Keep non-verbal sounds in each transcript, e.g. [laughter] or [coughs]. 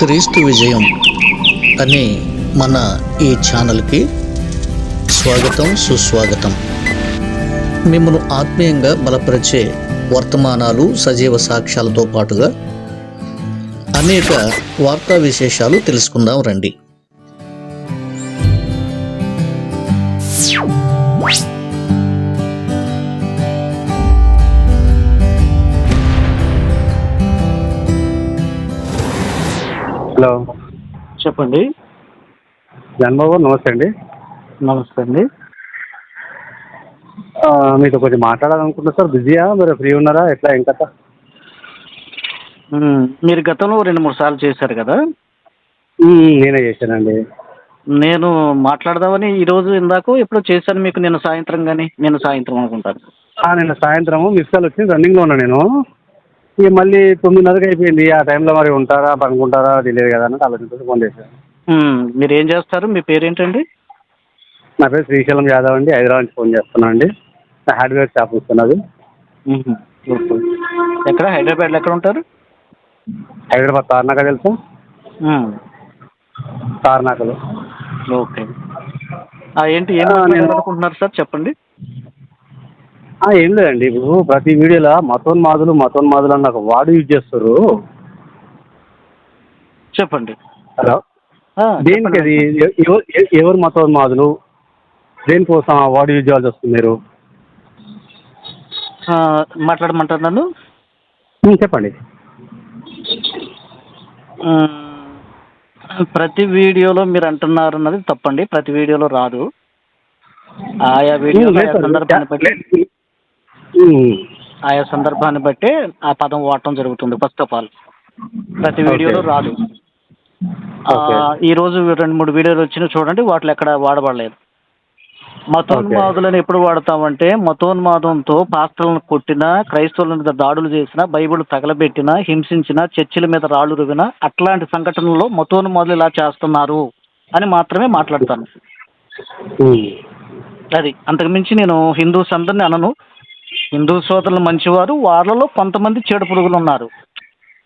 క్రీస్తు విజయం అనే మన ఈ ఛానల్కి స్వాగతం సుస్వాగతం. మిమ్మల్ని ఆత్మీయంగా బలపరిచే వర్తమానాలు సజీవ సాక్ష్యాలతో పాటుగా అనేక వార్తా విశేషాలు తెలుసుకుందాం రండి. చెప్పండి. జన్మబాబు నమస్తే అండి. నమస్తే అండి. మీతో కొంచెం మాట్లాడాలనుకుంటున్నా సార్. బిజీయా? మీరు ఫ్రీ ఉన్నారా? ఎట్లా? ఏం కథ. మీరు గతంలో రెండు మూడు సార్లు చేశారు కదా? నేనే చేశానండి. నేను మాట్లాడదామని ఈరోజు ఇందాక ఎప్పుడో చేశాను మీకు నిన్న సాయంత్రం కానీ నిన్న సాయంత్రం అనుకుంటాను. నిన్న సాయంత్రము మిస్ కాల్ వచ్చింది రన్నింగ్లో ఉన్నా నేను. ఇక మళ్ళీ తొమ్మిదిన్నరకి అయిపోయింది. ఆ టైంలో మరి ఉంటారా పనుకుంటారా తెలియదు కదా అన్నట్టు ఆలోచించి ఫోన్ చేశాను. మీరు ఏం చేస్తారు? మీ పేరేంటండి? నా పేరు శ్రీశైలం యాదవ్ అండి. హైదరాబాద్ నుంచి ఫోన్ చేస్తున్నాను అండి. నా హార్డ్వేర్ షాప్. ఓకే. ఎక్కడ? హైదరాబాద్లో ఎక్కడ ఉంటారు? హైదరాబాద్ తార్నాక తెలుసా. తార్నాకలు. ఓకే. ఏంటి ఏం ఆ, నేను- మాట్లాడాలనుకుంటున్నారు సార్? చెప్పండి. ఏం లేదండి. ఇప్పుడు ప్రతి వీడియోలో మతోన్మాదులు మతోన్మాదులు అని నాకు వాడు యూజ్ చేస్తారు. చెప్పండి. హలో. దేనికి. అది? ఎ- ఎవ- ఎ- ఎవరు మతోన్మాదులు? దేనికోసం ఆ వాడు యూజ్ చేయాల్సి వస్తుంది మీరు? మాట్లాడమంటారు నన్ను? చెప్పండి. ప్రతి వీడియోలో మీరు అంటున్నారు అన్నది తప్పండి. ప్రతి వీడియోలో రాదు. ఆయా వీడియోలో. సందర్భాన్ని బట్టి ఆయా సందర్భాన్ని బట్టి ఆ పదం వాడటం జరుగుతుంది ఫస్ట్ ఆఫ్ ఆల్ ప్రతి వీడియోలో. రాదు. ఈ రోజు రెండు మూడు వీడియోలు వచ్చినాయి చూడండి వాటిలో ఎక్కడ వాడబడలేదు. మతోన్మాదులను ఎప్పుడు వాడతామంటే మతోన్మాదంతో పాస్టర్లను కొట్టినా క్రైస్తవుల మీద దాడులు చేసినా బైబిల్ తగలబెట్టినా హింసించినా చర్చిల మీద రాళ్ళు రువినా అట్లాంటి సంఘటనల్లో మతోన్మాదులు ఇలా చేస్తున్నారు అని మాత్రమే మాట్లాడతాను. అది. అంతకుమించి నేను హిందూస్ అందరిని అనను. హిందూ సోదరులు మంచివారు వాళ్ళలో కొంతమంది చీడ పురుగులు ఉన్నారు.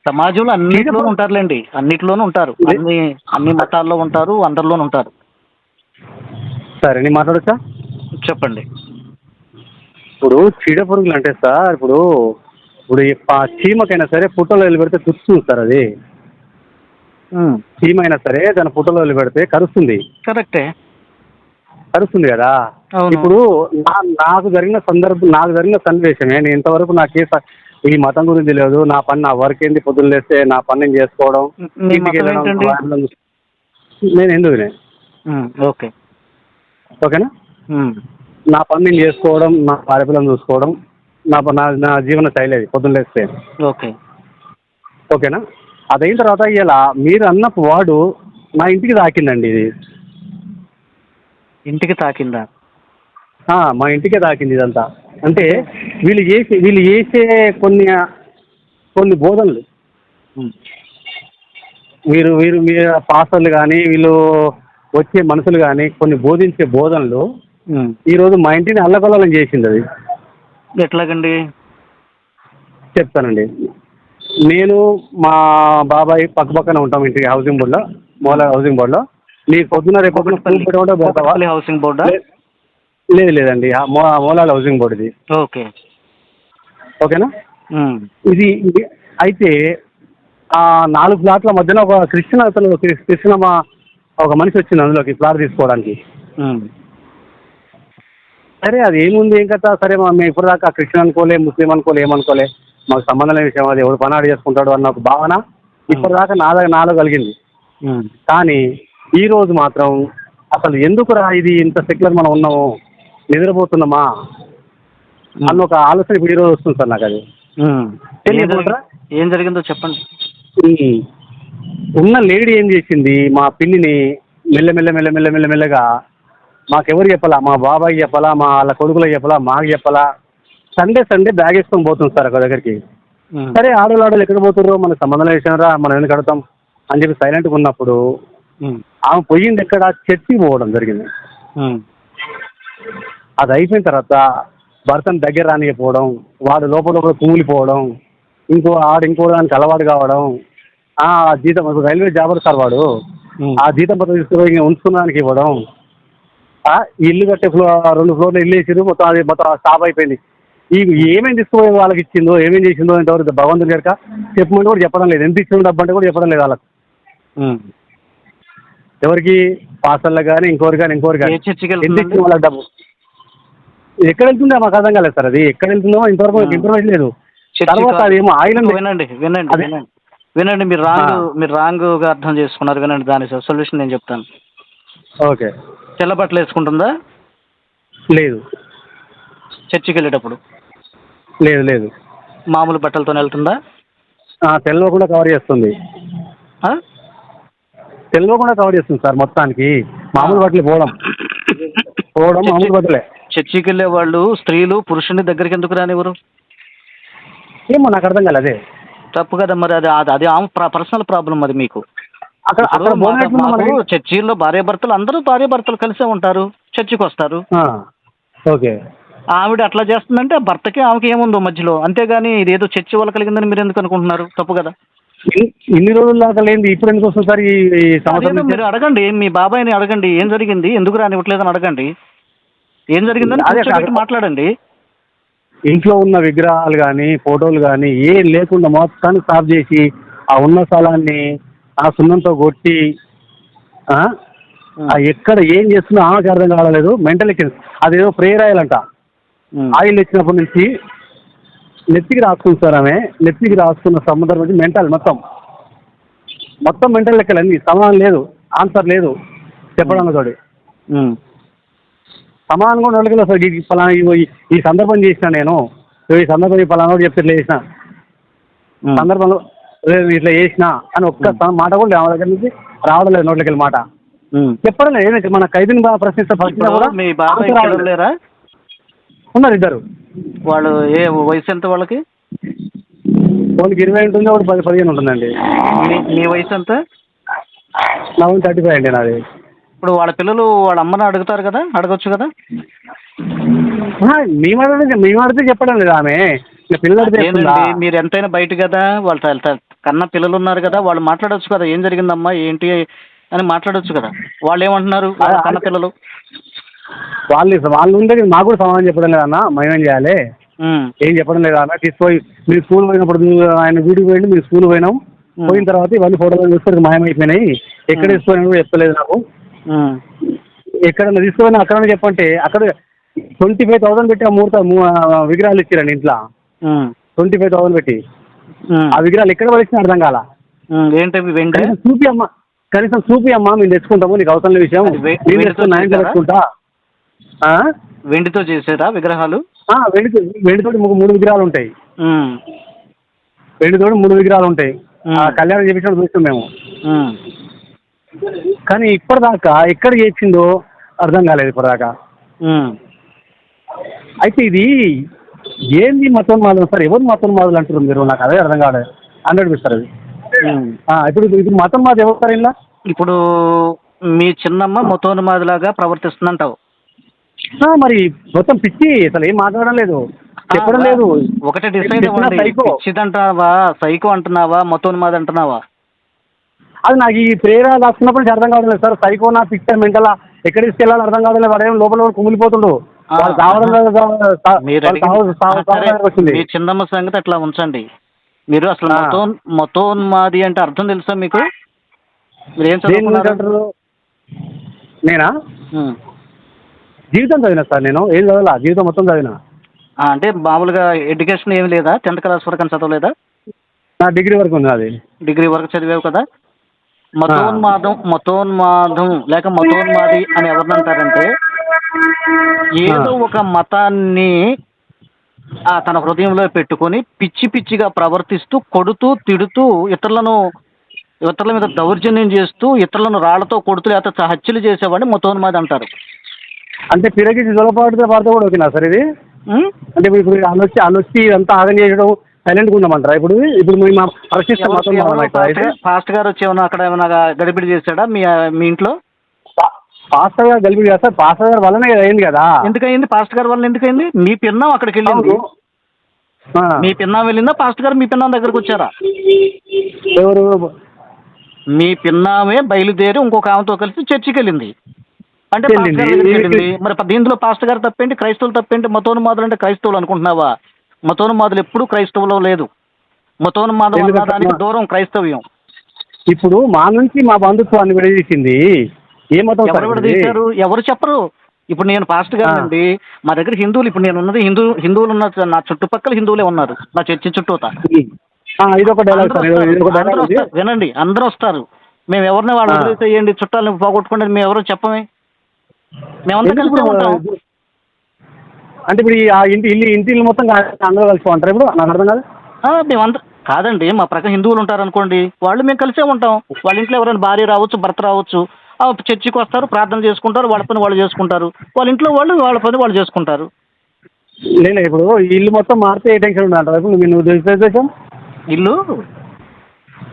సమాజంలో అన్నిటిలోనూ ఉంటారులేండి అన్నిటిలోనూ ఉంటారు. అన్ని అన్ని మతాల్లో ఉంటారు అందరిలోనూ ఉంటారు. సరే నేను మాట్లాడచ్చా? చెప్పండి. ఇప్పుడు చీడ పురుగులు అంటే సార్ ఇప్పుడు ఇప్పుడు చీమకైనా సరే పుట్టలో వెళ్ళి పెడితే తుస్తుంది సార్ అది. ఉమ్, చీమ అయినా సరే దాని పుట్టలో వెళ్ళి పెడితే కరుస్తుంది. కరెక్టే. కరుస్తుంది కదా. ఇప్పుడు నా నాకు జరిగిన సందర్భం నాకు జరిగిన సన్నివేశమే. నేను ఇంతవరకు నాకు ఏ స- ఈ మతం గురించి తెలియదు. నా పని నా వర్క్ ఏంది? పొద్దున్న లేస్తే నా పని నేను చేసుకోవడం మీ ఇంటికి మతం వెళ్ళడం, ఏంటండి? వాళ్ళని- నేను ఎందుకునే ఉమ్, ఓకే. ఓకేనా? ఉమ్, నా పని నేను చేసుకోవడం నా భార్య పిల్లలు చూసుకోవడం నా ప- నా నా జీవన శైలి అది పొద్దున్న లేస్తే. ఓకే. ఓకేనా? అదైన తర్వాత ఇలా మీరు అన్న వాడు నా ఇంటికి తాకిందండి ఇది. ఇంటికి తాకిందా? మా ఇంటికే తాకింది ఇదంతా. అంటే వీళ్ళు చేసే వీళ్ళు చేసే కొన్ని కొన్ని బోధనలు. వీరు వీరు మీ పాస్టర్లు కానీ వీళ్ళు వచ్చే మనుషులు కానీ కొన్ని బోధించే బోధనలు. ఈరోజు మా ఇంటిని అల్లకల్లోలం చేసింది అది. ఎట్లాగండి? చెప్తానండి. నేను మా బాబాయ్ పక్క పక్కన ఉంటాం ఇంటికి హౌసింగ్ బోర్డులో మోలా హౌసింగ్ బోర్డులో నీకు పొద్దున రేపు హౌసింగ్ బోర్డా లేదు లేదండి. మో మోలాల హౌసింగ్ బోర్డు ఇది ఓకే. ఓకేనా? ఇది ఇది అయితే ఆ నాలుగు ప్లాట్ల మధ్యన ఒక క్రిస్టియన్ అతను క్రి- క్రిస్టియన్ మా ఒక మనిషి వచ్చింది అందులోకి ప్లాట్ తీసుకోవడానికి. సరే అది ఏముంది? ఏం కథ? సరే మా మేము ఇప్పుడు దాకా క్రిస్టియన్ అనుకోలే ముస్లిం అనుకోలే ఏమనుకోలే మాకు సంబంధం లేని విషయం అది. ఎవడు పనాడు చేసుకుంటాడు అన్న ఒక భావన ఇప్పటిదాకా నాలో నాలో కలిగింది. కానీ ఈ రోజు మాత్రం అసలు ఎందుకురా ఇది ఇంత సెక్యులర్ మనం ఉన్నాము? నిద్రపోతున్నామా? అన్న ఒక ఆలోచన ఇప్పుడు ఈ రోజు వస్తుంది సార్ నాకు అది. ఏం జరిగిందో? చెప్పండి. ఉన్న లేడీ ఏం చేసింది? మా పిన్నిని మెల్ల మెల్ల మెల్ల మెల్ల మెల్ల మెల్లగా మాకెవరు చెప్పాలా? మా బాబాయ్ చెప్పాలా? మా వాళ్ళ కొడుకులకు చెప్పాలా? మాకు చెప్పాలా? సండే సండే బ్యాగ్ వేసుకొని పోతుంది సార్ ఒక దగ్గరికి. సరే ఆడవాళ్ళు ఆడవాళ్ళు ఎక్కడ పోతుర్రో? మనకు సంబంధం విషయంరా మనం ఎందుకు కడతాం అని చెప్పి సైలెంట్గా ఉన్నప్పుడు ఆమె పోయింది ఎక్కడ? చర్చికి పోవడం జరిగింది. అది అయిపోయిన తర్వాత భర్తను దగ్గర రానియకపోవడం వాడు లోపల లోపల కుమిలిపోవడం ఇంకో ఆడు ఇంకో దానికి అలవాటు కావడం ఆ జీతం రైల్వే జాబర్ సార్ వాడు. ఆ జీతం పత్రం తీసుకుపోయి ఉంచుకున్నానికి ఇవ్వడం ఇల్లు కట్టే ఫ్లో రెండు ఫ్లోర్లు ఇల్లు వేసారు మొత్తం అది మొత్తం స్టాప్ అయిపోయింది ఈ ఏమేమి తీసుకుపోయి వాళ్ళకి ఇచ్చిందో ఏమేమి చేసిందో ఇంతవరకు భగవంతుని గారిక చెప్పమంటే కూడా చెప్పడం లేదు ఎంత ఇచ్చిందో డబ్బు అంటే కూడా చెప్పడం లేదు వాళ్ళకి. ఎవరికి పాస్టర్లకు కానీ ఇంకోరు కానీ ఇంకోరు కానీ ఎంత? ఇచ్చింది వాళ్ళకి డబ్బు ఎక్కడ వెళ్తుందో మాకు అర్థం కాలేదు సార్. అది ఎక్కడ వెళ్తుందో ఇంతవరకు. ఇన్ఫర్మేషన్ లేదు. తర్వాత. అదేమో ఆయిల్. వినండి వినండి. వినండి. వినండి మీరు రాంగ్. మీరు రాంగ్గా అర్థం చేసుకున్నారు. వినండి దాని సొల్యూషన్ నేను చెప్తాను. ఓకే. తెల్ల బట్టలు వేసుకుంటుందా? లేదు. చర్చికి వెళ్ళేటప్పుడు? లేదు లేదు. మామూలు బట్టలతో వెళ్తుందా? ఆ, తెలవకుండా కవర్ చేస్తుంది. ఆ? తెలవకుండా కవర్ చేస్తుంది సార్ మొత్తానికి. మామూలు బట్టలు పోవడం. పోవడం మామూలు బట్టలే. చర్చికి వెళ్ళే వాళ్ళు స్త్రీలు పురుషుని దగ్గరికి ఎందుకు రానివ్వరు? ఏమో నాకు అర్థం కాలేదు అదే. తప్పు కదా మరి అది అది అది ఆమె పర్సనల్ ప్రాబ్లం అది మీకు. అక్కడ అక్కడ మాకు- మాకు చర్చిల్లో భర్తలు అందరూ భార్య భర్తలు కలిసే ఉంటారు చర్చికి వస్తారు. ఓకే. ఆవిడ అట్లా చేస్తుందంటే ఆ భర్తకి ఆమెకి ఏముందో మధ్యలో. అంతేగాని ఇదేదో చర్చి వల్ల కలిగిందని మీరు ఎందుకు అనుకుంటున్నారు? తప్పు కదా. ఇన్ని- ఇన్ని రోజుల దాకా లేనిది ఇప్పుడు ఎందుకు వస్తుంది సార్ ఈ ఈ సంవత్సరం అదేదో నుంచి? మీరు అడగండి మీ బాబాయ్ని అడగండి ఏం జరిగింది ఎందుకు రానివ్వట్లేదని అడగండి. ఏం జరిగిందని అదే కూర్చోబెట్టి. మాట్లాడండి. ఇంట్లో ఉన్న విగ్రహాలు కానీ ఫోటోలు కానీ ఏం లేకుండా మొత్తాన్ని సాఫ్ చేసి ఆ ఉన్న స్థలాన్ని ఆ సున్నంతో కొట్టి ఆ, ఆ ఎక్కడ ఏం చేస్తున్నా ఆమెకి అర్థం కావలేదు మెంటల్ ఎక్కింది అదేదో ప్రేయర్ ఆయిల్ అంట. ఉమ్. ఆయిల్ ఇచ్చినప్పటి నుంచి నెత్తికి రాసుకుంది సార్ ఆమె. నెత్తికి రాసుకున్న సంబంధం నుంచి మెంటల్ మొత్తం. మొత్తం మెంటల్ లెక్కలు అన్ని సమానం లేదు. ఆన్సర్ లేదు. చెప్పడం తోటి. ఉమ్. సమానం కూడా నలుగురు సార్. ఈ ఫలానా ఈ- సందర్భం చేసిన నేను. ఈ సందర్భం ఈ ఫలానా చెప్తే ఇట్లా చేసిన. సందర్భంలో "ఏ, ఇట్లా చేసిన అని ఒక్క మాట కూడా ఆమె దగ్గర నుంచి రావడం లేదు నోట్లోకి వెళ్ళి మాట. చెప్పడం లేదు. మన ఖైదీని ప్రశ్నిస్తే ప్రశ్న ఇప్పుడు కూడా మీ బాబాయ్. లేరా? ఉన్నారు ఇద్దరు. వాళ్ళు ఏ వయసు ఎంత వాళ్ళకి? వాళ్ళకి ఇరవై ఉంటుంది ఒకటి పది పదిహేను ఉంటుందండి. మీ మీ వయసు ఎంత? నా థర్టీ ఫైవ్ అండి నాది. ఇప్పుడు వాళ్ళ పిల్లలు వాళ్ళ అమ్మని అడుగుతారు కదా అడగొచ్చు కదా మేము మేము అడిగితే చెప్పడం లేదు ఆమె ఇక పిల్లలు అడిగితే చెప్తుందా? మీరు ఎంతైనా బయట కదా వాళ్ళ కన్న పిల్లలు ఉన్నారు కదా వాళ్ళు మాట్లాడొచ్చు కదా ఏం జరిగిందమ్మా ఏంటి అని మాట్లాడొచ్చు కదా వాళ్ళు ఏమంటున్నారు వాళ్ళ కన్న పిల్లలు వాళ్ళు వాళ్ళు ఉంటే మాకు కూడా సమాధానం చెప్పడం లేదన్న మేమేం చేయాలి ఉమ్. ఏం చెప్పడం లేదా అన్న తీసుకుపోయి మీరు స్కూల్ పోయినప్పుడు మీరు ఆయన వీడికి పోయింది మీరు స్కూల్ పోయినాం. పోయిన తర్వాత ఇవన్నీ ఫోటోలు చూస్తే మాయమైపోయినాయి ఎక్కడ. తీసుకుపోయినా కూడా చెప్పలేదు నాకు ఎక్కడ తీసుకుపోయినా అక్కడ చెప్పంటే అక్కడ ట్వంటీ ఫైవ్ థౌసండ్ పెట్టి ఆ మూర్త విగ్రహాలు ఇచ్చారండి ఇంట్లో. ట్వంటీ ఫైవ్ థౌసండ్ పెట్టి. ఆ విగ్రహాలు ఎక్కడ పడేసిన అర్థం కాల. ఏంటవి వెండి చూపి అమ్మా కనీసం చూపి అమ్మా మేము తెచ్చుకుంటాము నీకు అవసరం విషయం నేను వేడితో? తెచ్చుకుంటా ఆ? వెండితో చేసారా విగ్రహాలు ఆ, వెండి వెండితోటి మూడు విగ్రహాలు ఉంటాయి ఉమ్. వెండితోటి మూడు విగ్రహాలు ఉంటాయి కళ్యాణం చేపించడం చూస్తాం మేము. కానీ ఇప్పటిదాకా ఎక్కడ చేసిందో అర్థం కాలేదు ఇప్పటిదాకా. అయితే ఇది ఏంది మతోన్మాదం సార్ ఎవరు మతోన్మాదులు అంటారు మీరు? నాకు అదే అర్థం కాలేదు. హండ్రెడ్ సార్ అది. ఇప్పుడు ఇప్పుడు మతోన్మాదం ఎవరు సార్ ఇలా ఇప్పుడు మీ చిన్నమ్మ మొతోన్మాదిలాగా ప్రవర్తిస్తుందంటావు. మరి మొత్తం పిచ్చి. అసలు ఏం మాట్లాడడం లేదు. చెప్పడం లేదు. ఒకటి డిసైడ్ సైకో. పిచ్చిదంటావా? సైకో అంటున్నావా? మొతోన్మాది అంటున్నావా? అది నాకు ఈ ప్రేర రాసుకున్నప్పుడు నుంచి అర్థం కావడం లేదు సార్. సైకోనా పిక్చర్ మెంటలా ఎక్కడ తీసుకెళ్ళాలో అర్థం కావడం లేదు వాడు లోపల లోపల కుమిలిపోతుండు మీరు చిన్నమ్మ సంగతి అట్లా ఉంచండి. మీరు అసలు ఆ. మొతోన్ మొతోన్మాది అంటే అర్థం తెలుసా మీకు? మీరు చదువుకున్నారు? నేనా. జీవితం చదివినా సార్ నేను. ఏం చదవాలా? జీవితం మొత్తం చదివినా? అంటే మామూలుగా ఎడ్యుకేషన్ ఏమి లేదా? టెన్త్ క్లాస్ వరకు అని చదవలేదా? నా డిగ్రీ వరకు ఉంది అది డిగ్రీ వరకు చదివావు కదా? మతోన్మాదం మతోన్మాదం లేక మతోన్మాది అని ఎవరిని అంటారంటే ఏదో ఒక మతాన్ని తన హృదయంలో పెట్టుకొని పిచ్చి పిచ్చిగా ప్రవర్తిస్తూ కొడుతూ తిడుతూ ఇతరులను ఇతరుల మీద దౌర్జన్యం చేస్తూ ఇతరులను రాళ్ళతో కొడుతూ లేకపోతే హత్యలు చేసేవాడిని మతోన్మాది అంటారు. అంటే పిరగిసి జొలపాటితో పాడితే కూడా ఓకేనా సార్ ఇది? అంటే ఇప్పుడు ఇప్పుడు అనొచ్చి అనొచ్చి అంతా ఆగం చేయడం సైలెంట్గా ఉండమంటారా? ఇప్పుడు ఇప్పుడు మేము ఎవరు అయితే. పాస్టర్ గారు వచ్చి ఏమన్నా అక్కడ ఏమైనా గడిబిడి చేశాడా మీ మీ ఇంట్లో? పాస్టర్ గారు కలిపి కదా సార్ పాస్టర్ గారు వల్లనే కదా అయింది కదా. ఎందుకయింది? పాస్టర్ గారి వల్ల ఎందుకయింది? మీ పిన్నం అక్కడికి వెళ్ళింది. మీ పిన్నం వెళ్ళిందా? పాస్టర్ గారు మీ పిన్నం దగ్గరకు వచ్చారా? ఎవరు? మీ పిన్నామే బయలుదేరి ఇంకొక ఆమెతో కలిసి చర్చికి వెళ్ళింది. అంటే మరి దీంట్లో పాస్టర్ గారు తప్పేంటి? క్రైస్తవులు తప్పేంటి? మతోన్మాదులు అంటే క్రైస్తవులు అనుకుంటున్నావా? మతోన్మాదులు ఎప్పుడూ క్రైస్తవులో లేదు. మతోన్మాదం దానికి? దూరం క్రైస్తవ్యం. ఇప్పుడు మా నుంచి మా బంధుత్వాన్ని విడదీసింది ఏ మతం ఎవరు? తీశారు? ఎవరు చెప్పరు. ఇప్పుడు నేను పాస్టర్ గారు అండి మా దగ్గర హిందువులు ఇప్పుడు నేను ఉన్నది హిందూ హిందువులు ఉన్న నా చుట్టుపక్కల హిందువులే ఉన్నారు. నా చర్చి చుట్టూతా. వినండి అందరూ వస్తారు. మేము ఎవరిని వాళ్ళు. వదిలేసేయండి చుట్టాలను పోగొట్టుకోండి మేము ఎవరు చెప్పమే. మేమంతా కలిసే ఉంటాం. అంటే ఇప్పుడు ఈ ఆ ఇంటి ఇల్లు ఇంటి ఇల్లు మొత్తం కా- అందరూ కలిసి ఉంటారు ఇప్పుడు? నాకు అర్థం కాదు. ఆ, మేమందరం కాదండి మా ప్రక్క హిందువులు ఉంటారు అనుకోండి వాళ్ళు మేము కలిసే ఉంటాం. వాళ్ళ ఇంట్లో ఎవరైనా భార్య రావచ్చు భర్త రావచ్చు ఆ, చర్చికి వస్తారు ప్రార్థన చేసుకుంటారు వాళ్ళ పని వాళ్ళు చేసుకుంటారు. వాళ్ళ ఇంట్లో వాళ్ళు వాళ్ళ పని వాళ్ళు చేసుకుంటారు. లేదు ఇప్పుడు ఈ ఇల్లు మొత్తం మారితే ఏ టెన్షన్ ఉండదు ఇప్పుడు మీరు నువ్వు తెలిసే ఉద్దేశం? ఇల్లు?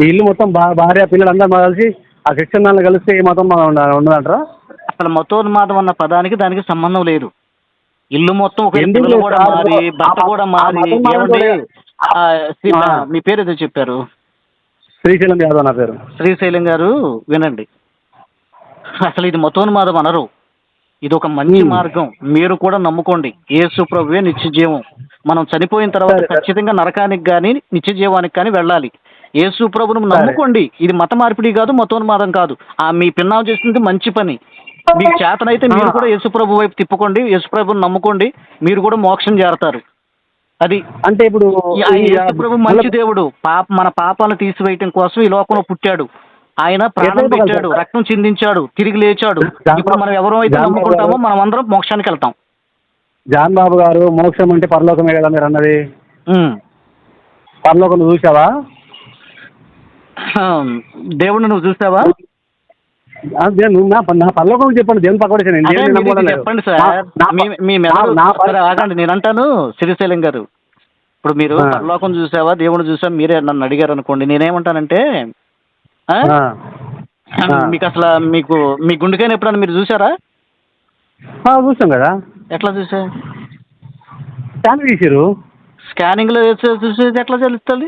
ఈ ఇల్లు మొత్తం భా- భార్య పిల్లలు అందరూ మా కలిసి ఆ క్రిస్టియన్ కలిస్తే ఏ మతం ఉండదంటారా? అసలు మతోన్మాదం అన్న పదానికి దానికి సంబంధం లేదు. ఇల్లు మొత్తం పిల్లలు కూడా? మారి భర్త కూడా మారి ఏమండి. మీ పేరు ఏదో చెప్పారు? శ్రీశైలం యాదవ్ నా పేరు. శ్రీశైలం గారు వినండి. అసలు ఇది మతోన్మాదం అనరు. ఇది ఒక మంచి. మార్గం. మీరు కూడా నమ్ముకోండి. యేసు ప్రభువే నిత్య జీవం మనం చనిపోయిన తర్వాత. ఖచ్చితంగా నరకానికి కానీ నిత్య జీవానికి కానీ వెళ్ళాలి. యేసు ప్రభును నమ్ముకోండి. ఇది మత మార్పిడి కాదు మతోన్మాదం కాదు. ఆ మీ పిన్నావు చేసింది మంచి పని. మీకు చేతనైతే మీరు. కూడా యేసు ప్రభు వైపు తిప్పుకోండి యేసు ప్రభుని నమ్ముకోండి మీరు కూడా మోక్షం చేరతారు. అది అంటే ఇప్పుడు ఈ- ఆ ఈ- యేసు ప్రభు మంచి దేవుడు. పాప మన పాపాలను తీసివేయటం కోసం ఈ లోకంలో పుట్టాడు. ఆయన ప్రాణం పెట్టాడు? రక్తం చిందించాడు తిరిగి లేచాడు. ఇప్పుడు మనం ఎవరో అయితే నమ్ముకుంటామో మనం అందరం మోక్షానికి వెళ్తాం. జాన్ బాబు గారు మోక్షం అంటే పరలోకమే కదా మీరు అన్నది. పరలోకం చూసావా? దేవుడిని నువ్వు చూసావా? నువ్వు నా నా పరలోకం చెప్పండి దేవుని పక్క అదే మీరు ఇది చెప్పండి సార్. ఆగండి. నేను అంటాను శ్రీశైలం గారు. ఇప్పుడు మీరు ఆ. పరలోకం చూసావా దేవుని చూసావా? మీరే నన్ను అడిగారు అనుకోండి. నేనేమంటానంటే. మీకు అసలు మీకు మీ గుండెకాయని ఎప్పుడన్నా మీరు చూసారా? చూసాం కదా. ఎట్లా చూసా? స్కాన్ తీసిరు స్కానింగ్లో చూసేది ఎట్లా తెలుస్తుంది?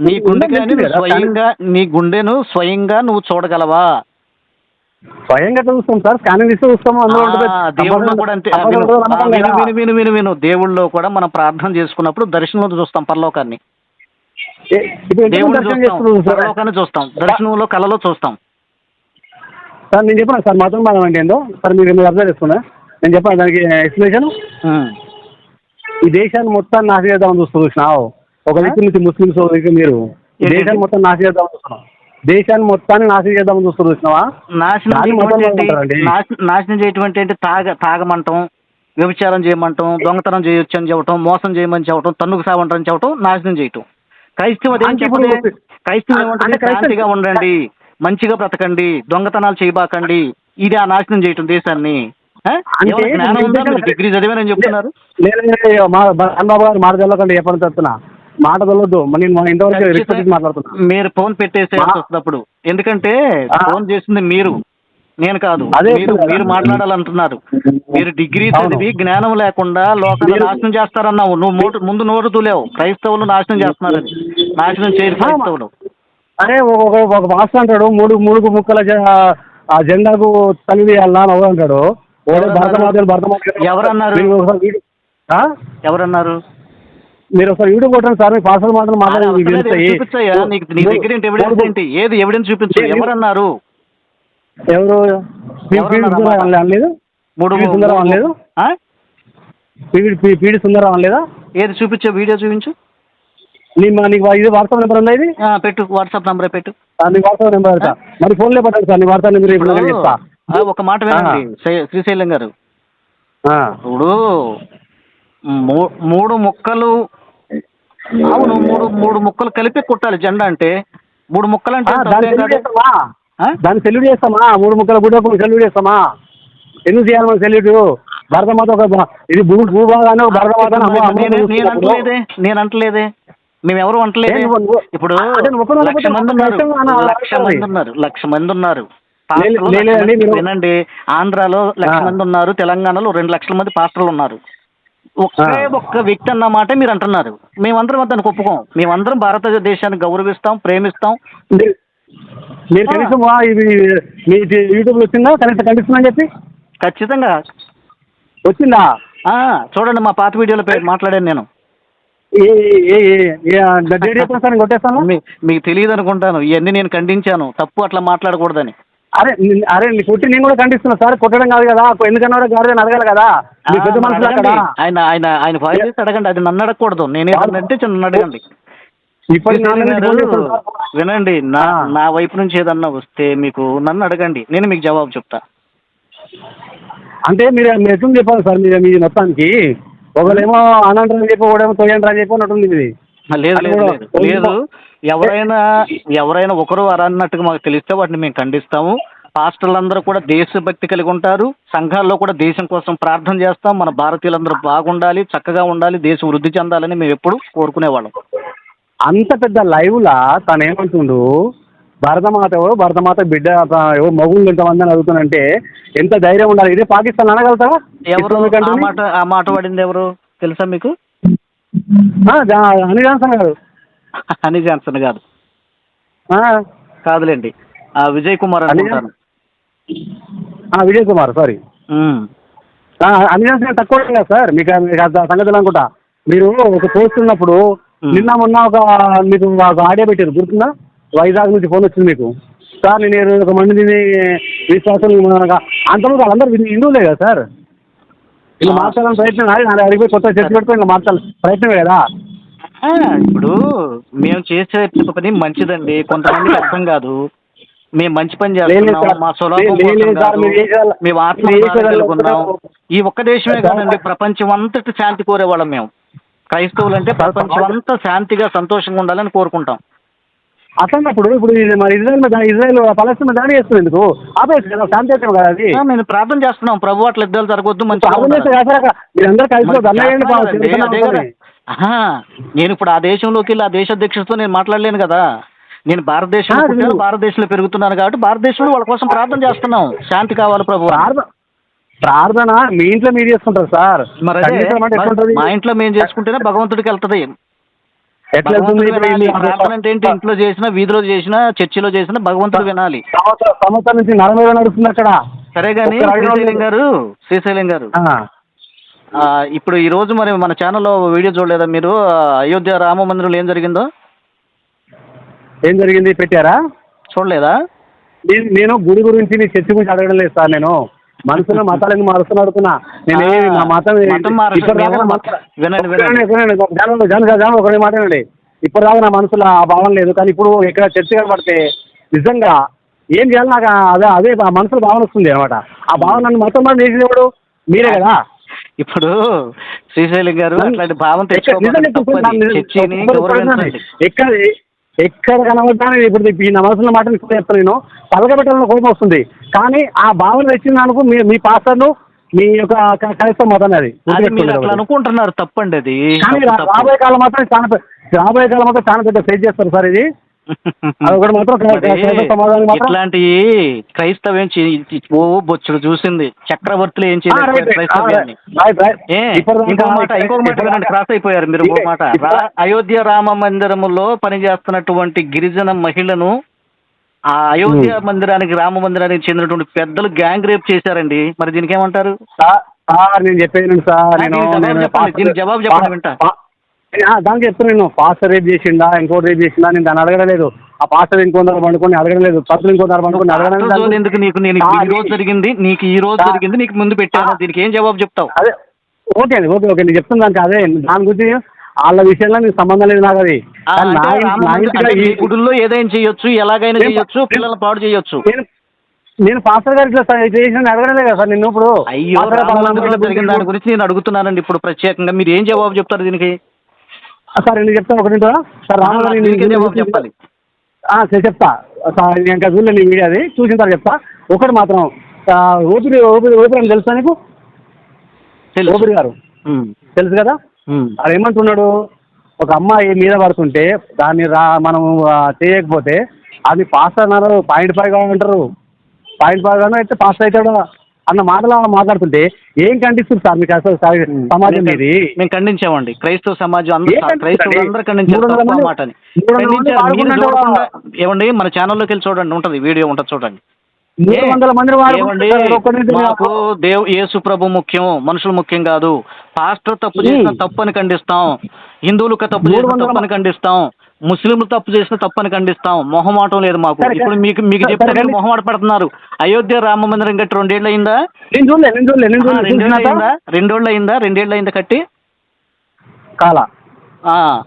నీ గుండెకాయని స్వయంగా నీ గుండెను స్వయంగా నువ్వు చూడగలవా? స్వయంగా చూస్తాం సార్. స్కానింగ్ తీస్తే చూస్తాము. అందులో దేవుళ్ళో కూడా అంతే. విను, దేవుళ్ళో కూడా మనం ప్రార్థన చేసుకున్నప్పుడు దర్శనంలో చూస్తాం పరలోకాన్ని. దర్శనం చూస్తాం? పరలోకాన్ని చూస్తాం. దర్శనంలో కళలో చూస్తాం. సార్ నేను చెప్పాను సార్? మతం మనం అంటే ఏందో? సార్ మీరు మీరు అర్థం చేసుకున్నా? నేను చెప్పాను దానికి ఎక్స్ప్లెనేషన్. ఈ దేశాన్ని మొత్తం నాశ చేద్దామని చూస్తూ చూసినావు ఒక దిక్కు నుంచి ముస్లిమ్స్ మీరు? దేశాన్ని మొత్తం నాశ చేద్దామని చూస్తున్నాం దేశాన్ని మొత్తాన్ని నాశనం చేద్దామని చూస్తూ చూసినావా నాశనం నాశనం చేయటం ఏంటి తాగ తాగమంటాం వ్యభిచారం చేయమంటాం దొంగతనం చేయొచ్చు అని చెప్పటం మోసం చేయమని చెప్పటం తన్నుకు సావంటారని చెప్పటం నాశనం చేయటం క్రైస్తవం అంటే క్రైస్తవం అంటే శాంతిగా ఉండండి మంచిగా బ్రతకండి దొంగతనాలు చేయబాకండి ఇది ఆ నాశనం చేయటం దేశాన్ని? అంటే డిగ్రీ చదివానని చెప్తున్నారు మా చంద్రబాబు గారు మాట తెలవకండి చెప్పని చెప్తున్నా మాట తెలవద్దు నేను ఇంతవరకు మాట్లాడుతున్నా. మీరు ఫోన్ పెట్టేసేయాల్సి వస్తుంది అప్పుడు. ఎందుకంటే. ఫోన్ చేసింది మీరు. నేను కాదు. అదే మీరు. మీరు మాట్లాడాలంటున్నారు. మీరు డిగ్రీ. చదివి జ్ఞానం లేకుండా మీరు- నాశనం చేస్తారన్నావు. నువ్వు మోటు ముందు నోరు తూలేవు క్రైస్తవులు నాశనం చేస్తున్నారని నాశనం చేయరు క్రైస్తవులు. అరే ఒక ఒక- మాస్టర్ అంటాడు మూడు మూడు ముక్కల జెండాకు అని ఒకడు అంటాడు? ఎవరన్నారు? ఎవరన్నారు? మీరు ఒకసారి యూట్యూబ్ కొట్టండి సార్ మీ లేదు, ఏది చూపించయ్యా నీకు నీ దగ్గర ఏంటి ఎవిడెన్స్ ఏంటి? ఏది ఎవిడెన్స్ చూపించు. ఎవరన్నారు? ఎవరు? అనలేదు? మూడు సుందరం అనలేదు? పీడి సుందరం అనలేదా? ఏది చూపించే వీడియో చూపించు. నీ నీకు ఇది వాట్సాప్ నెంబర్ ఉందా ఇది? పెట్టు వాట్సాప్ నంబరే పెట్టు. నీ వాట్సాప్ నెంబర్ మరి ఫోన్లే పట్టాలి సార్ నీ వాట్సాప్ నెంబర్ ఇప్పుడు చెప్తా. ఒక మాట వినండి శ్రీ- శ్రీశైలం గారు. ఇప్పుడు మూడు ముక్కలు అవును మూడు మూడు ముక్కలు కలిపి కుట్టాలి. జెండా అంటే మూడు ముక్కలు అంటే దాన్ని సెల్యూట్. చేస్తామా? దాన్ని సెల్యూట్ చేస్తామా? మూడు ముక్కల గుడ్డకు సెల్యూట్ చేస్తామా? ఎందుకు చేయాలి మనం సెల్యూట్? భరతమాత ఒక ఇది భూ భూభాగాన్ని భరతమాత నేను అంటలేదే నేను అంటలేదే. మేమెవరు అంటలేదే. ఇప్పుడు లక్ష మంది ఉన్నారు. లక్ష మంది ఉన్నారు. లక్ష మంది ఉన్నారు. వినండి. ఆంధ్రాలో లక్ష. మంది ఉన్నారు. తెలంగాణలో రెండు లక్షల మంది పాస్టర్లు ఉన్నారు. ఒకే. ఒక్క వ్యక్తి అన్న మాట మీరు అంటున్నారు. మేమందరం దానికి ఒప్పుకోం. మేమందరం భారతదేశాన్ని గౌరవిస్తాం ప్రేమిస్తాం. మీరు. కనీసం వా- ఇది మీ యూట్యూబ్లో వచ్చిందా? కనీసం కనిపిస్తుందని చెప్పి? ఖచ్చితంగా. వచ్చిందా? ఆ, చూడండి మా పాత వీడియోలో మాట్లాడాను నేను. మీకు తెలియదు అనుకుంటాను. ఇవన్నీ నేను ఖండించాను. తప్పు అట్లా మాట్లాడకూడదని. అరే అరే నీ కొట్టి నేను కూడా ఖండిస్తున్నా. సార్ కొట్టడం కాదు కదా. ఎందుకన్నాడు గారు అడగాలి కదా. మీ పెద్ద మనుషులు అక్కడ. అడగండి. ఆయన ఆయన ఆయన ఫైల్ చేసి అడగండి. అది నన్ను అడగకూడదు. నేనేదంటే నన్ను అడగండి ఇప్పటికి నా మీద గారు, ఫోన్ చేస్తాను సార్. వినండి. నా. నా వైపు నుంచి ఏదన్నా వస్తే మీకు నన్ను అడగండి. నేను మీకు జవాబు చెప్తా. అంటే మీరు ఎట్లా చెప్పాలి సార్? మీరు మీ మొత్తానికి. ఒకళ్ళేమో అనంతరం చెప్పి ఒకడేమో తొయ్యండి అని చెప్పి ఉన్నట్టుంది ఇది లేదు లేదు లేదు. ఎవరైనా ఎవరైనా ఒకరు అరన్నట్టుగా మాకు తెలిస్తే వాటిని మేము ఖండిస్తాము. పాస్టర్లందరూ కూడా దేశభక్తి కలిగి ఉంటారు. సంఘాల్లో కూడా దేశం కోసం ప్రార్థన చేస్తాం. మన భారతీయులందరూ బాగుండాలి చక్కగా ఉండాలి దేశం వృద్ధి చెందాలని మేము ఎప్పుడు కోరుకునేవాళ్ళం. అంత పెద్ద లైవ్లా తను ఏమంటుండు భరతమాత ఎవరు? భరతమాత బిడ్డ ఎవరు మగుళ్ళు ఎంతమంది అని అడుగుతానంటే ఎంత ధైర్యం ఉండాలి? ఇదే పాకిస్తాన్ అనగలుగుతావా? ఎవరు? ఆ? మాట ఆ మాట పడింది ఎవరు? తెలుసా మీకు? అని జాన్సన్ గారు. హనీ జాన్సన్ ఆ, కాదులేండి. ఆ విజయ్ కుమార్ హనీ అనుకుంటాను. విజయ్ కుమార్ సారీ. అని జాన్సన్ తక్కువ కదా సార్ మీకు సంగతులు అనుకుంటా. మీరు ఒక పోస్ట్ ఉన్నప్పుడు. నిన్న మొన్న ఒక మీకు ఒక ఆడియో పెట్టారు గుర్తుందా? వైజాగ్ నుంచి ఫోన్ వచ్చింది మీకు. సార్ నేను ఒక మందిని విశ్వాసం అంతమంది వాళ్ళందరూ హిందూ- హిందువులే కదా సార్? ఇలా. మార్చాలని ప్రయత్నం కాదు నాలుగు అడిగిపోయి కొత్త చర్చ పెట్టుకొని ఇలా మార్చాలి. ప్రయత్నమే కదా? ఇప్పుడు మేము చేసే పని మంచిదండి. కొంతమందికి [coughs] అర్థం కాదు. మేము మంచి పని చేస్తున్నాం. సార్. మా మేము ఈ ఒక్క దేశమే కాదండి. ప్రపంచం అంతటి శాంతి కోరేవాళ్ళం మేము. క్రైస్తవులు అంటే ప్రపంచం అంతా శాంతిగా సంతోషంగా ఉండాలని కోరుకుంటాం. అట్లన్నప్పుడు ఇప్పుడు ఇది మరి ఇజ్రాయల్ మీద ఇజ్రాయల్ పలస్తీన్ దాడి చేస్తుంది ఎందుకు? ఆపేసి కదా శాంతి అయితే కదా అది. మేము ప్రార్థన చేస్తున్నాం. ప్రభు అట్లా యుద్ధాలు జరగొద్దు అక్కడ మీరందరూ కలిసి నేను ఇప్పుడు ఆ దేశంలోకి వెళ్ళి ఆ దేశ అధ్యక్షుడితో నేను మాట్లాడలేను కదా. నేను భారతదేశంలో ఆ, పుట్టాను మీరు- భారతదేశంలో పెరుగుతున్నాను కాబట్టి భారతదేశంలో వాళ్ళ కోసం ప్రార్థన చేస్తున్నాం. శాంతి కావాలి ప్రభు. ప్రార్థన మీ ఇంట్లో మీరు చేసుకుంటారు సార్? మా ఇంట్లో మేము చేసుకుంటేనే భగవంతుడికి వెళ్తది. ఎట్లా ఏంటి ఇంట్లో చేసినా వీధిలో చేసినా చర్చిలో చేసినా భగవంతుడు వినాలి. సంవత్సరం నుంచి నడుస్తుంది అక్కడ. సరే కానీ శ్రీశైలం. గారు శ్రీశైలం గారు. ఇప్పుడు ఈ రోజు మరి మన ఛానల్లో వీడియో చూడలేదా మీరు? అయోధ్య రామ మందిరంలో ఏం జరిగిందో? ఏం జరిగింది? పెట్టారా? చూడలేదా? నేను నేను గుడి గురించి నీ చర్చ గురించి అడగడం లేదు సార్ నేను. మతాలను మారుస్తున్నా అడుగుతున్నా నేను నా మతం వినండి, వినండి. ఒకటి మాట్లాడండి ఇప్పటిదాకా నా మనసులో ఆ భావన లేదు. కానీ ఇప్పుడు ఎక్కడ చర్చ కనబడితే నిజంగా ఏం చేయాలి నాకు అదే అదే ఆ మనసులో భావన వస్తుంది అనమాట ఆ భావన నన్ను మతం మరి చేసినప్పుడు మీరే కదా. ఇప్పుడు శ్రీశైలం గారు అట్లాంటి భావం ఎక్కడ- ఎక్కడ కనబడ్డాను ఇప్పుడు ఈ నా మనసులో మాట మీకు చెప్తాను నేను. పలకబెట్టాలని కోపం వస్తుంది. కానీ ఆ భావన వచ్చిందనుకో మీ మీ పాస్టర్లు మీ యొక్క క్రైస్తవ మతం అది. అనుకుంటున్నారు తప్పండి అది. రాబోయే కాలం మాత్రం చాలా రాబోయే కాలం మాత్రం చాలా పెద్ద ఫేస్ చేస్తారు సార్ ఇది. [laughs] మాత్రం క్రై- మరి క్రైస్తవ ఇట్లాంటి చే- ఓ బొచ్చుడు చూసింది. చక్రవర్తులు ఏం చేయలేదు క్రైస్తవ్యాన్ని. ఏ మాట మాట వినండి క్రాస్ అయిపోయారు మీరు ఇంకొక మాట. అయోధ్య రామ మందిరములో పనిచేస్తున్నటువంటి గిరిజన మహిళను ఆ అయోధ్య మందిరానికి రామ మందిరానికి చెందినటువంటి పెద్దలు గ్యాంగ్ రేప్ చేశారండి. మరి దీనికి ఏమంటారు? సార్ నేను చెప్పేది సార్. నేను జవాబు చెప్పండి, వింటా. దానికి చెప్తాను నేను. పాస్టర్ రేపు చేసిండా ఇంకోటి రేపు చేసిండా నేను దాన్ని అడగడం లేదు ఆ పాస్టర్ ఇంకొందరు పండుకొని అడగడం లేదు పత్రులు ఇంకొందరు పండుకొని అడగడం ఎందుకు నీకు నేను ఈ రోజు జరిగింది? నీకు ఈ రోజు. జరిగింది? నీకు ముందు పెట్టాను. దీనికి ఏం జవాబు చెప్తావు? అదే ఓకే అండి ఓకే ఓకే. నేను చెప్తున్నా దానికి అదే. దాని గురించి వాళ్ళ విషయంలో నీకు సంబంధం లేదు నాకు అది. ఈ- గుడుల్లో ఏదైనా చేయొచ్చు ఎలాగైనా చేయొచ్చు పిల్లల్ని పాడు చేయొచ్చు. నేను పాస్టర్ గారు ఇట్లా స- చేసిన అడగడం లేదు కదా సార్ నిన్ను ఇప్పుడు. అయ్యో జరిగిన దాని గురించి నేను అడుగుతున్నానండి ఇప్పుడు ప్రత్యేకంగా. మీరు ఏం జవాబు చెప్తారు దీనికి? సార్ నేను చెప్తాను ఒకటి వింటారా? సార్ రామగారు చెప్పాలి. చెప్తా. సార్ నేను ఇంకా చూడలేదు నీ వీడియో అది. చూసిన తర్వాత చెప్తా. ఒకటి మాత్రం ఊపిరి ఊపిరి ఊపిరి అని తెలుసా నీకు? ఊపిరి గారు. తెలుసు కదా. అది ఏమంటున్నాడు? ఒక అమ్మాయి మీద పడుతుంటే దాన్ని రా మనం చేయకపోతే అది పాస్ అన్నారు పాయింట్ ఫైవ్ అంటారు పాయింట్ ఫైవ్ గాను అయితే పాస్ అవుతాడు? అన్న మాటలు మాట్లాడుతుంటే ఏం ఖండిస్తుంది సార్ మీకు అసలు సార్ సమాజం మీది? మేము ఖండించామండి. క్రైస్తవ సమాజం అందరూ? క్రైస్తవులు అందరూ ఖండించారు తప్పు మాటని. ఏమండి? మన ఛానల్లోకి వెళ్ళి చూడండి. ఉంటది. వీడియో ఉంటుంది చూడండి. మాకు దేవ్ యేసు ప్రభు ముఖ్యం. మనుషులు ముఖ్యం కాదు. పాస్టర్ తప్పు చేసిన ఉమ్. తప్పని ఖండిస్తాం. హిందువులకు తప్పు చేసిన వందల తప్పని ఖండిస్తాం. ముస్లింలు తప్పు చేసిన తప్పని ఖండిస్తాం. మొహమాటం లేదు మాకు. ఇప్పుడు మీకు మీకు చెప్తే మీరు మొహమాట పడుతున్నారు. అయోధ్య రామ మందిరం కట్టి రెండేళ్ళు అయిందా? రెండేళ్ళు అయిందా? రెండేళ్ళు అయిందా? రెండేళ్ళు అయిందా కట్టి? కాల. ఆ,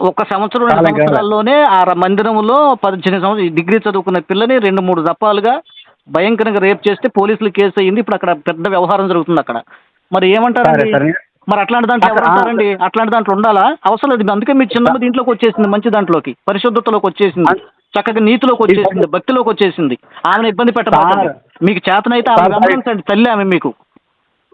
ఒక సంవత్సరం రెండు. సంవత్సరాల్లోనే ఆ మందిరంలో పద్దెనిమిది సంవత్సరం డిగ్రీ చదువుకున్న పిల్లని రెండు మూడు దప్పాలుగా భయంకరంగా రేప్ చేస్తే పోలీసులు కేసు అయ్యింది. ఇప్పుడు అక్కడ పెద్ద వ్యవహారం జరుగుతుంది అక్కడ. మరి సరే. మరి అట్లాంటి దాంట్లో అట్లాంటి దాంట్లో ఉండాలా? అవసరం లేదు. అందుకే మీ చిన్న దీంట్లోకి వచ్చేసింది మంచి దాంట్లోకి. పరిశుద్ధతలోకి వచ్చేసింది. చక్కగా నీతిలోకి వచ్చేసింది భక్తిలోకి వచ్చేసింది. ఆమెను ఇబ్బంది పెట్టబాకండి. సార్. మీకు చేతనైతే ఆమె సార్, గమనించండి. తల్లి ఆమె మీకు.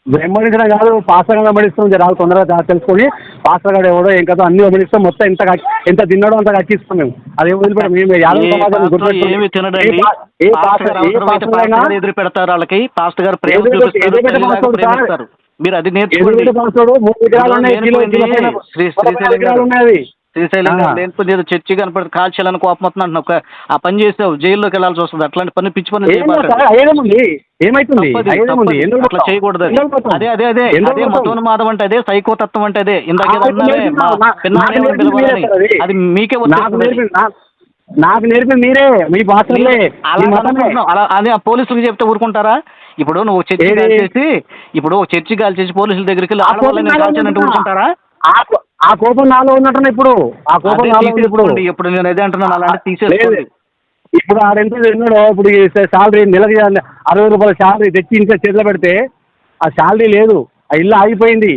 వెంబడించడం కాదు పాస్టర్ వెంబడిస్తాం. జర తొందరగా తెలుసుకొని పాస్టర్ గారు ఎవడో ఏం కదా అన్ని వెంబడిస్తాం మొత్తం ఎంత ఎంత తిన్నాడో అంత కక్కిస్తాం మేము. అది వదిలిపెట్టాం. మేము యాదవ సమాజాన్ని పాస్టర్ గుర్తుపెట్టుకోండి. గారు ఎదురు పెడతారు వాళ్ళకి. పాస్టర్ గారు ప్రేమ చూపిస్తారు మీరు అది నేర్చుకోండి. శ్రీశైలం ఏదో చర్చి కనపడి కాల్చేయాలని కోపం వస్తుంది అంటున్నావు ఒక- ఆ పని చేసావు జైల్లోకి వెళ్ళాల్సి వస్తుంది. అట్లాంటి పని పిచ్చి పని అట్లా చేయకూడదు అది. అదే అదే అదే? మతోన్మాదం అంటే అదే సైకోతత్వం అంటే అదే. ఇందాక అది. మీకే నాకు వచ్చేస్తుంది. అది. నేర్పింది నా- నాకు నేర్పింది మీరే మీ పాత్రలే అలా అదే ఆ పోలీసులకు చెప్తే ఊరుకుంటారా? ఇప్పుడు నువ్వు చర్చి ఏది? కాల్చేసి ఇప్పుడు చర్చి కాల్చేసి పోలీసుల దగ్గరికి ఆ కోపం నాలో కాల్చానంటే ఆ కో- ఆ కోపం నాలో ఉన్నట్టున్నా ఇప్పుడు. ఆ కోపం అదే నాలో ఉంది ఇప్పుడు తీసేసుకోండి ఇప్పుడు నేను అదే అంటున్నాను అలాంటి తీసేసుకోండి. లేదు. ఇప్పుడు ఆడెంత తిన్నాడో ఇప్పుడు ఈ శాలరీ నెలకి అరవై రూపాయల శాలరీ తెచ్చి ఇంకా చేతిలో పెడితే ఆ శాలరీ లేదు. ఆ ఇల్లు ఆగిపోయింది.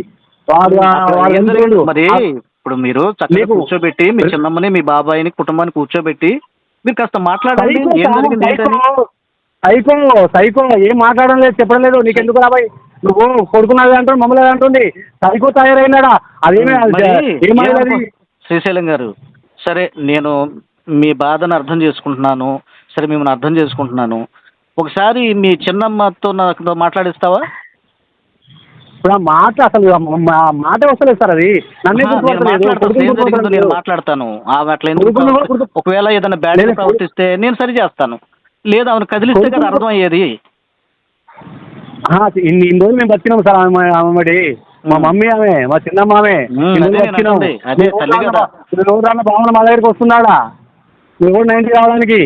వాడు ఆ- అక్కడ వాడు ఏం ఎంత జరిగింది? తిండు? మరి ఆ- ఇప్పుడు మీరు చక్కగా కూర్చోబెట్టి మీ చిన్నమ్మని మీ బాబాయిని కుటుంబాన్ని కూర్చోబెట్టి మీరు కాస్త మాట్లాడండి. సైకో ఏం జరిగింది? ఏంటని సైకో సైకో సైకో ఏం మాట్లాడడం లేదు చెప్పడం లేదు. నీకెందుకు రాబాయ్ నువ్వు కొడుకున్నది అంటుంది మమ్మల్ని అంటుంది. సైకో తయారైనాడా? అదేమి ఏమది శ్రీశైలం గారు సరే నేను మీ బాధను అర్థం చేసుకుంటున్నాను. సరే మిమ్మల్ని అర్థం చేసుకుంటున్నాను. ఒకసారి మీ చిన్నమ్మతో నాకు మాట్లాడిస్తావా? ఇప్పుడు ఆ మాట అసలు ఆ ఆ మాట వస్తలేదు సార్ అది. నన్నే నేను. మాట్లాడతాను. కొడుకుని ఏం జరిగిందో నేను గుర్తుపడతలేదు. మాట్లాడతాను. ఆమె అట్లా ఎందుకు ఒకవేళ ఏదైనా బ్యాడ్ ప్రవర్తిస్తే నేను సరి చేస్తాను. లేదా ఆమెను కదిలిస్తే కదా అర్థం అయ్యేది ఇన్ని ఇన్ని రోజులు మేము బతికినాం సార్ ఆమె ఆమె మా. మమ్మీ ఆమె మా చిన్నమ్మ ఆమె ఉమ్, ఇన్ని అదే రోజులు నేను బతికినాం. అంటుంది. అదే నువ్వు తల్లి రాన్న- కదా. నువ్వు రాన్న భావన మా దగ్గరికి వస్తున్నాడా నువ్వు నైన్టీ రావడానికి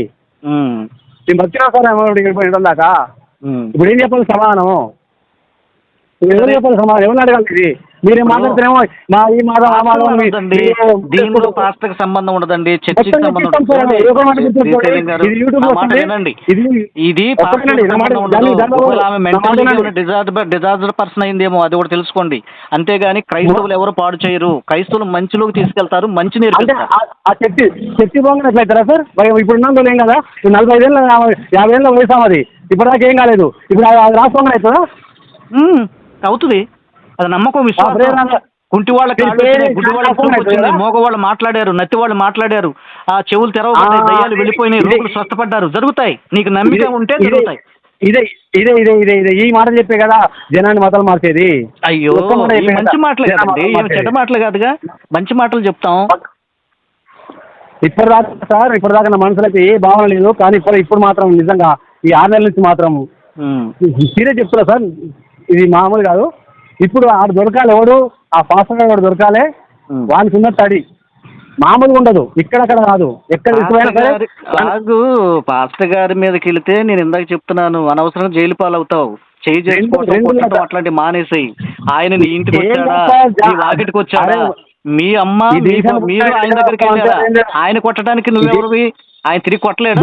నేను బతికినా సార్ ఆమె ఇక్కడ దాకా. ఇప్పుడు ఏం చెప్పాలి సమాధానం ఇప్పుడు ఎవరు చెప్పాలి సమాధానం ఎవరు అడగాలి ఇది మీరేం మాట్లాడుతున్నామో మా ఈ మాదం ఆ మాదం దీనిలో పాస్టర్ సంబంధం ఉండదండి. చర్చికి సంబంధం. వినండి. ఇది- డిజార్డర్ పర్సన్ అయిందేమో అది కూడా తెలుసుకోండి. అంతేగాని క్రైస్తవులు ఎవరు పాడు చేయరు. క్రైస్తవులు మంచిలోకి తీసుకెళ్తారు మంచి చర్చి చర్చి బాగుంది ఎట్లయితారా సార్? ఇప్పుడు ఉన్న ఏం కదా? నలభై ఐదేళ్ళ యాభై ఏళ్ళ వయసు అది ఇప్పటిదాకా ఏం కాలేదు. ఇప్పుడు రాసుకోండి అవుతుందా? అవుతుంది. అది నమ్మకం విశ్వాసం. కుంటి వాళ్ళ గుడ్డి వాళ్ళ ప్రేరణ చూపు వచ్చింది అవుతుందా? మోగ వాళ్ళు మాట్లాడారు నత్తి వాళ్ళు మాట్లాడారు ఆ చెవులు తెరవబడ్డాయి దయ్యాలు వెళ్ళిపోయినాయి రోగులు స్వస్థపడ్డారు జరుగుతాయి. నీకు నమ్మిక ఉంటే జరుగుతాయి. ఇదే ఇదే ఇదే ఇదే ఇదే ఈ మాట చెప్పే కదా జనాన్ని మతాలు మార్చేది. అయ్యో మంచి మాటలే కదండి చెడ్డ. మాటలు కాదుగా. మంచి మాటలు చెప్తాం. ఇప్పటిదాకా సార్ ఇప్పటిదాకా నా మనసులో ఏ భావన లేదు కానీ ఇప్పుడు ఇప్పుడు మాత్రం నిజంగా ఈ ఆరు నెలల నుంచి మాత్రం. సీరియస్ చెప్తున్నా సార్ ఇది మామూలు కాదు. ఇప్పుడు ఆడు దొరకాలి ఎవడు? ఆ ఫాస్టర్ వాడు దొరకాలి. వానికి ఉన్న తడి మామూలుగా ఉండదు. ఇక్కడక్కడ కాదు. ఎక్కడ తీసుకుపోయినా పాస్టర్ గారి మీదకి వెళితే నేను ఇందాక చెప్తున్నాను. అనవసరంగా జైలు పాలవుతావు. చేయి అట్లాంటి మానేసేయి. ఆయన నీ ఇంటికి వచ్చాడా? నీ వాకిటికి వచ్చాడా? మీ అమ్మ మీరు ఆయన? దగ్గరికి వెళ్ళారా ఆయన కొట్టడానికి నువ్వెవరివి ఆయన తిరిగి కొట్టలేడా?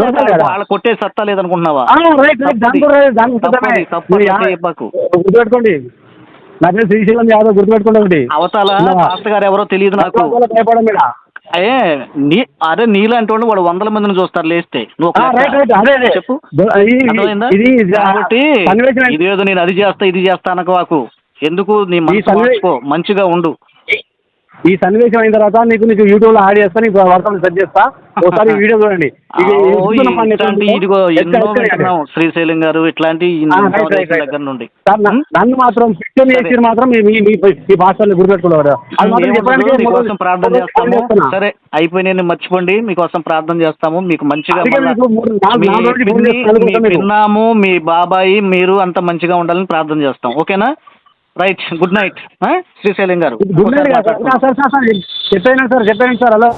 వాళ్ళ కొట్టే సత్తా లేదనుకుంటున్నావా. గుర్తుపెట్టుకోండి. నా పేరు శ్రీశైలం యాదవ్ గుర్తుపెట్టుకోండి ఒకటి. అవతల? పాస్టర్ గారు ఎవరో తెలియదు నాకు. భయపడ- భయపడం మీద. ఏ నీ అరే నీలాంటి వాళ్ళు వాడు వందల మందిని చూస్తారు లేస్తే. నువ్వు అదే అదే. చెప్పు. కాబట్టి ఇదేదో నేను అది చేస్తా ఇది చేస్తా అనక ఎందుకు నీ మనసు మార్చుకో మంచిగా ఉండు. ఈ సన్నివేశం అయిన తర్వాత నీకు నీకు యూట్యూబ్లో యాడ్ చేస్తా నీకు వాట్సాప్ సెట్ చేస్తా. ఒకసారి వీడియో చూడండి. ఇదిగో ఎన్నో శ్రీశైలం గారు ఇట్లాంటి. దగ్గర నుండి. నన్ను మాత్రం పిక్చర్. చేసి మాత్రం మీ భాషలో గుర్తుపెట్టుకోవాలి మీకోసం ప్రార్థన చేస్తాము. సరే అయిపోయిన మర్చిపోండి. మీకోసం ప్రార్థన చేస్తాము. మీకు మంచిగా అందుకే మళ్ళా మీకు మూడు- నాలుగు- మీ నాలుగు రోజులు పిన్ని- business కలుగుతుంది మీ మీకు. పిన్నాము మీ బాబాయి మీరు అంత మంచిగా ఉండాలని ప్రార్థన చేస్తాం. ఓకేనా? రైట్ గుడ్ నైట్ శ్రీశైలం గారు good night sir. Sir sir sir చెప్పాను సార్ చెప్పాను సార్ హలో